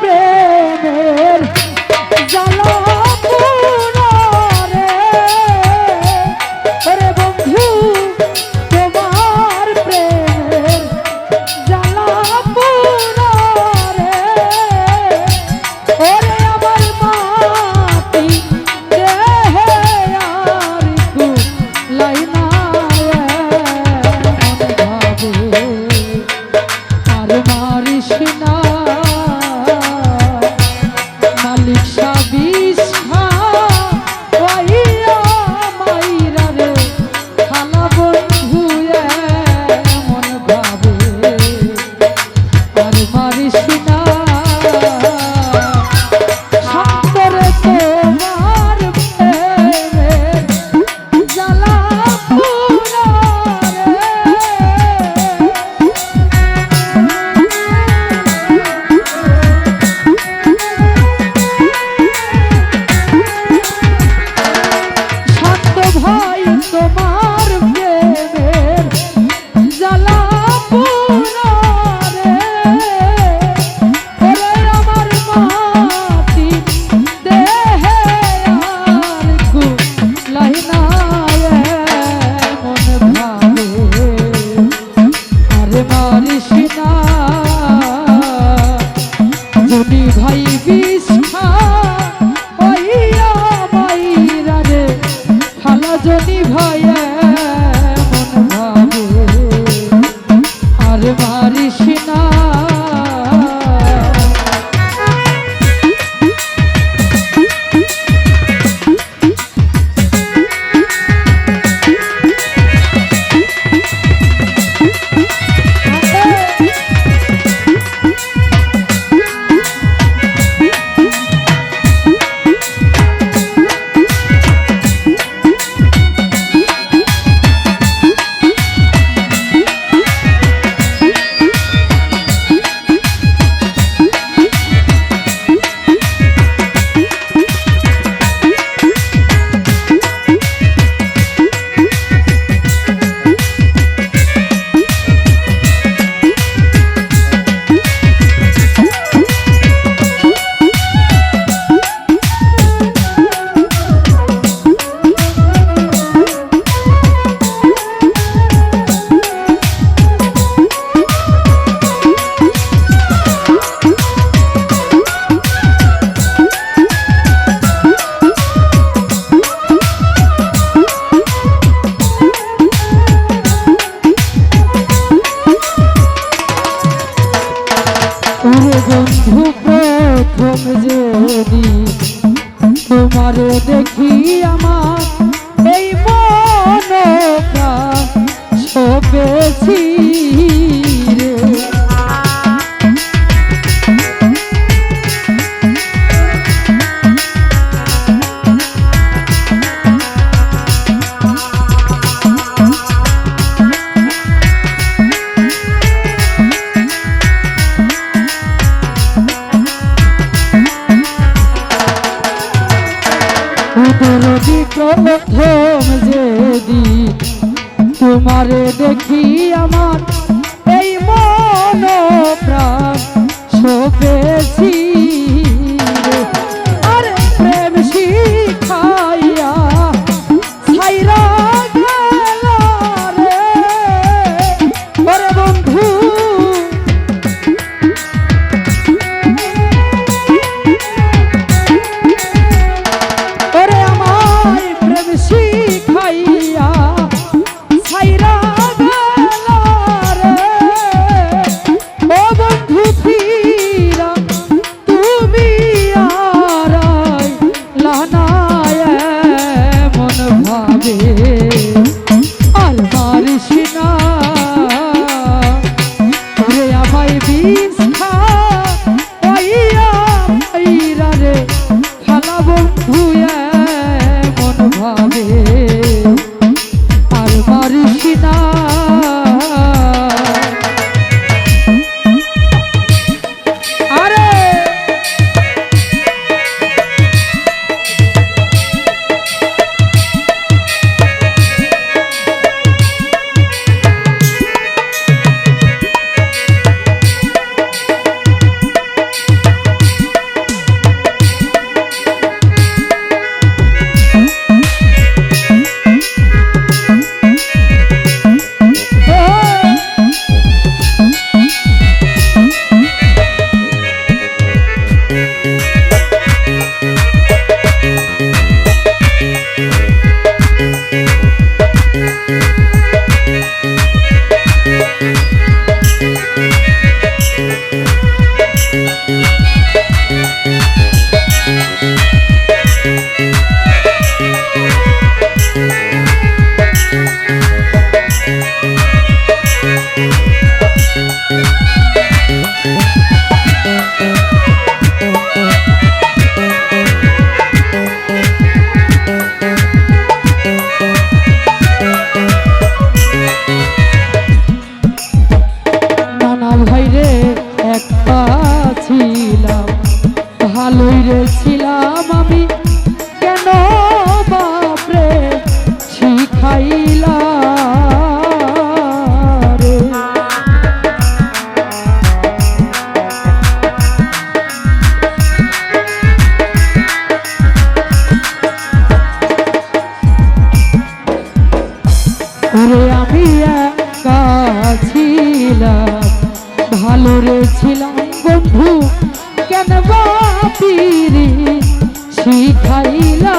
প্রেমের ভয়া তোমার দেখি আমার এই মন প্রাণ শোভেছি। ছিলাম আমি কেন বাপরে শিখাইলা আমি একা ছিলাম ভালো রে ছিলাম বন্ধু। কেন বাপিরে শিখাইলা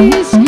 is